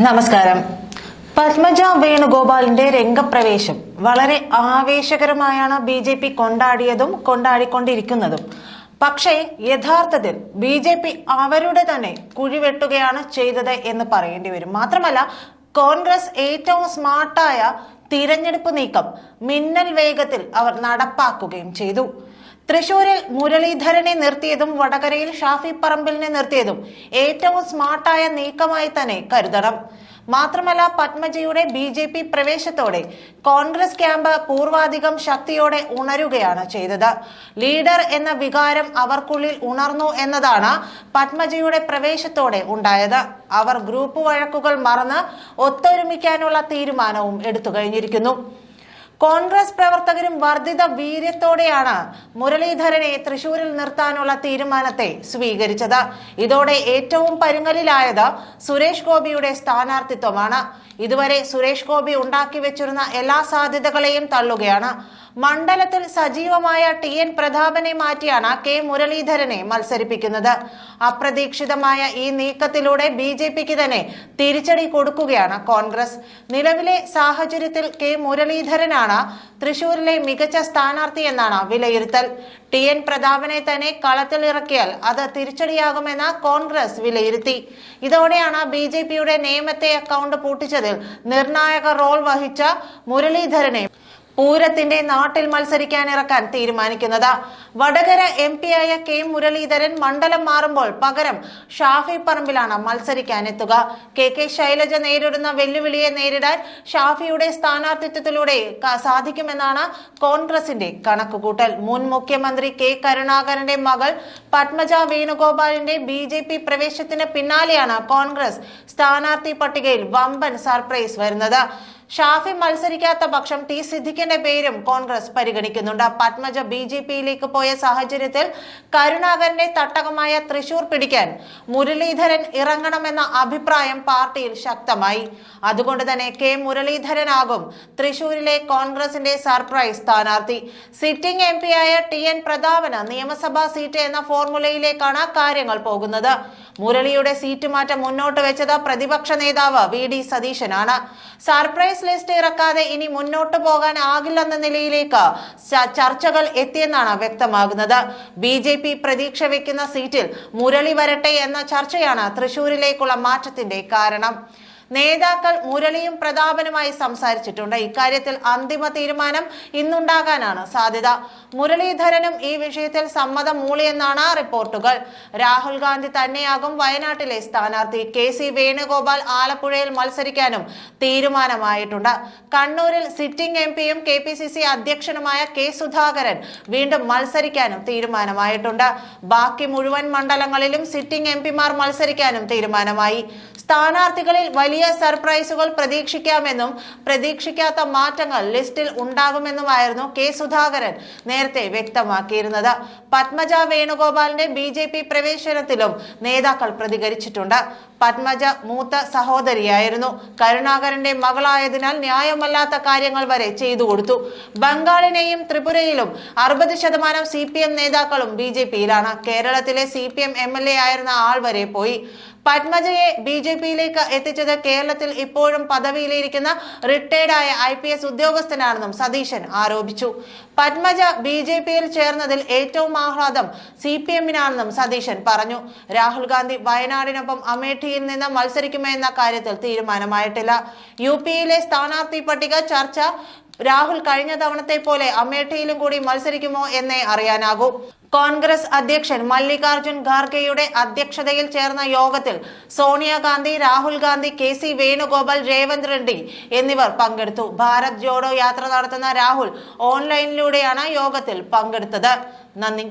നമസ്കാരം. പത്മജ വേണുഗോപാലിന്റെ രംഗപ്രവേശം വളരെ ആവേശകരമായാണ് ബി ജെ പി കൊണ്ടാടിയതും കൊണ്ടാടിക്കൊണ്ടിരിക്കുന്നതും. പക്ഷേ യഥാർത്ഥത്തിൽ ബി ജെ പി അവരുടെ തന്നെ കുഴിവെട്ടുകയാണ് ചെയ്തത് എന്ന് പറയേണ്ടി വരും. മാത്രമല്ല കോൺഗ്രസ് ഏറ്റവും സ്മാർട്ടായ തിരഞ്ഞെടുപ്പ് നീക്കം മിന്നൽ വേഗത്തിൽ അവർ നടപ്പാക്കുകയും ചെയ്തു. തൃശൂരിൽ മുരളീധരനെ നിർത്തിയതും വടകരയിൽ ഷാഫി പറമ്പിലിനെ നിർത്തിയതും ഏറ്റവും സ്മാർട്ടായ നീക്കമായി തന്നെ കരുതണം. മാത്രമല്ല പത്മജിയുടെ ബി ജെ പി പ്രവേശത്തോടെ കോൺഗ്രസ് ക്യാമ്പ് പൂർവാധികം ശക്തിയോടെ ഉണരുകയാണ് ചെയ്തത്. ലീഡർ എന്ന വികാരം അവർക്കുള്ളിൽ ഉണർന്നു എന്നതാണ് പത്മജിയുടെ പ്രവേശത്തോടെ ഉണ്ടായത്. അവർ ഗ്രൂപ്പ് വഴക്കുകൾ മറന്ന് ഒത്തൊരുമിക്കാനുള്ള തീരുമാനവും എടുത്തു കഴിഞ്ഞിരിക്കുന്നു. കോൺഗ്രസ് പ്രവർത്തകരും വർദ്ധിത വീര്യത്തോടെയാണ് മുരളീധരനെ തൃശൂരിൽ നിർത്താനുള്ള തീരുമാനത്തെ സ്വീകരിച്ചത്. ഇതോടെ ഏറ്റവും പരുങ്ങലിലായത് സുരേഷ് ഗോപിയുടെ സ്ഥാനാർത്ഥിത്വമാണ്. ഇതുവരെ സുരേഷ് ഗോപി ഉണ്ടാക്കി വെച്ചിരുന്ന എല്ലാ സാധ്യതകളെയും തള്ളുകയാണ്. മണ്ഡലത്തിൽ സജീവമായ ടി എൻ പ്രതാപനെ മാറ്റിയാണ് കെ മുരളീധരനെ മത്സരിപ്പിക്കുന്നത്. അപ്രതീക്ഷിതമായ ഈ നീക്കത്തിലൂടെ ബി ജെ പിക്ക് തന്നെ തിരിച്ചടി കൊടുക്കുകയാണ് കോൺഗ്രസ്. നിലവിലെ സാഹചര്യത്തിൽ കെ മുരളീധരനാണ് തൃശൂരിലെ മികച്ച സ്ഥാനാർത്ഥി എന്നാണ് വിലയിരുത്തൽ. ടി എൻ പ്രതാപനെ തന്നെ കളത്തിലിറക്കിയാൽ അത് തിരിച്ചടിയാകുമെന്ന് കോൺഗ്രസ് വിലയിരുത്തി. ഇതോടെയാണ് ബി ജെ പിയുടെ നേമത്തെ അക്കൗണ്ട് പൂട്ടിച്ചതിൽ നിർണായക റോൾ വഹിച്ച മുരളീധരനെ പൂരത്തിന്റെ നാട്ടിൽ മത്സരിക്കാൻ ഇറക്കാൻ തീരുമാനിക്കുന്നത്. വടകര എം ആയ കെ മുരളീധരൻ മണ്ഡലം മാറുമ്പോൾ പകരം ഷാഫി പറമ്പിലാണ് മത്സരിക്കാനെത്തുക കെ കെ ശൈലജ നേരിടുന്ന വെല്ലുവിളിയെ നേരിടാൻ ഷാഫിയുടെ സ്ഥാനാർത്ഥിത്വത്തിലൂടെ സാധിക്കുമെന്നാണ് കോൺഗ്രസിന്റെ കണക്കുകൂട്ടൽ. മുൻ മുഖ്യമന്ത്രി കെ കരുണാകരന്റെ മകൾ പത്മജ വേണുഗോപാലിന്റെ ബി ജെ പി പ്രവേശത്തിന് പിന്നാലെയാണ് കോൺഗ്രസ് സ്ഥാനാർത്ഥി പട്ടികയിൽ വമ്പൻ സർപ്രൈസ് വരുന്നത്. ഷാഫി മത്സരിക്കാത്ത പക്ഷം ടി സിദ്ദിഖിന്റെ പേരും കോൺഗ്രസ് പരിഗണിക്കുന്നുണ്ട്. പത്മജ ബി ജെ പിയിലേക്ക് പോയ സാഹചര്യത്തിൽ കരുണാകരന്റെ തട്ടകമായ തൃശൂർ പിടിക്കാൻ മുരളീധരൻ ഇറങ്ങണമെന്ന അഭിപ്രായം പാർട്ടിയിൽ ശക്തമായി. അതുകൊണ്ട് തന്നെ കെ മുരളീധരനാകും തൃശൂരിലെ കോൺഗ്രസിന്റെ സർപ്രൈസ് സ്ഥാനാർത്ഥി. സിറ്റിംഗ് എം ആയ ടി എൻ പ്രതാപന് നിയമസഭാ സീറ്റ് എന്ന ഫോർമുലയിലേക്കാണ് കാര്യങ്ങൾ പോകുന്നത്. മുരളിയുടെ സീറ്റ് മാറ്റം മുന്നോട്ട് വെച്ചത് പ്രതിപക്ഷ നേതാവ് വി ഡി സതീശനാണ്. സർപ്രൈസ് ലിസ്റ്റ് ഇറക്കാതെ ഇനി മുന്നോട്ട് പോകാൻ ആകില്ലെന്ന നിലയിലേക്ക് ചർച്ചകൾ എത്തിയെന്നാണ് വ്യക്തമാകുന്നത്. ബി ജെ പി പ്രതീക്ഷ വെക്കുന്ന സീറ്റിൽ മുരളി വരട്ടെ എന്ന ചർച്ചയാണ് തൃശൂരിലേക്കുള്ള മാറ്റത്തിന്റെ കാരണം. നേതാക്കൾ മുരളിയും പ്രതാപനുമായി സംസാരിച്ചിട്ടുണ്ട്. ഇക്കാര്യത്തിൽ അന്തിമ തീരുമാനം ഇന്നുണ്ടാകാനാണ് സാധ്യത. മുരളീധരനും ഈ വിഷയത്തിൽ സമ്മതം മൂളിയെന്നാണ് റിപ്പോർട്ടുകൾ. രാഹുൽ ഗാന്ധി തന്നെയാകും വയനാട്ടിലെ സ്ഥാനാർത്ഥി. കെ സി വേണുഗോപാൽ ആലപ്പുഴയിൽ മത്സരിക്കാനും തീരുമാനമായിട്ടുണ്ട്. കണ്ണൂരിൽ സിറ്റിംഗ് എം പിയും കെ പി സി സി അധ്യക്ഷനുമായ കെ സുധാകരൻ വീണ്ടും മത്സരിക്കാനും തീരുമാനമായിട്ടുണ്ട്. ബാക്കി മുഴുവൻ മണ്ഡലങ്ങളിലും സിറ്റിംഗ് എം പിമാർ മത്സരിക്കാനും തീരുമാനമായി. സ്ഥാനാർത്ഥികളിൽ വലിയ സർപ്രൈസുകൾ പ്രതീക്ഷിക്കാമെന്നും പ്രതീക്ഷിക്കാത്ത മാറ്റങ്ങൾ ലിസ്റ്റിൽ ഉണ്ടാകുമെന്നുമായിരുന്നു കെ സുധാകരൻ നേരത്തെ വ്യക്തമാക്കിയിരുന്നത്. പത്മജ വേണുഗോപാലിന്റെ ബി ജെ പി പ്രവേശനത്തിലും നേതാക്കൾ പ്രതികരിച്ചിട്ടുണ്ട്. പത്മജ മൂത്ത സഹോദരിയായിരുന്നു. കരുണാകരന്റെ മകളായതിനാൽ ന്യായമല്ലാത്ത കാര്യങ്ങൾ വരെ ചെയ്തു കൊടുത്തു. ബംഗാളിനെയും ത്രിപുരയിലും അറുപത് ശതമാനം സി പി എം നേതാക്കളും ബി ജെ പിയിലാണ്. കേരളത്തിലെ C P M M L A ആയിരുന്ന ആൾ വരെ പോയി. പത്മജയെ ബി ജെ പിയിലേക്ക് എത്തിച്ചത് കേരളത്തിൽ ഇപ്പോഴും പദവിയിലിരിക്കുന്ന റിട്ടയർഡ് ആയ ഐ പി എസ് ഉദ്യോഗസ്ഥനാണെന്നും സതീശൻ ആരോപിച്ചു. പത്മജ ബി ജെ പിയിൽ ചേർന്നതിൽ ഏറ്റവും ആഹ്ലാദം സി പി എമ്മിനാണെന്നും സതീശൻ പറഞ്ഞു. രാഹുൽ ഗാന്ധി വയനാടിനൊപ്പം അമേഠിയിൽ നിന്ന് മത്സരിക്കുമെന്ന കാര്യത്തിൽ തീരുമാനമായിട്ടില്ല. യു പിയിലെ സ്ഥാനാർത്ഥി പട്ടിക ചർച്ച രാഹുൽ കഴിഞ്ഞ തവണത്തെ പോലെ അമേഠിയിലും കൂടി മത്സരിക്കുമോ എന്നേ അറിയാനാകൂ. കോൺഗ്രസ് അധ്യക്ഷൻ മല്ലികാർജുൻ ഖാർഗെയുടെ അധ്യക്ഷതയിൽ ചേർന്ന യോഗത്തിൽ സോണിയാഗാന്ധി രാഹുൽ ഗാന്ധി കെ സി വേണുഗോപാൽ രേവന്ത് റെഡ്ഡി എന്നിവർ പങ്കെടുത്തു. ഭാരത് ജോഡോ യാത്ര നടത്തുന്ന രാഹുൽ ഓൺലൈനിലൂടെയാണ് യോഗത്തിൽ പങ്കെടുത്തത്. നന്ദി.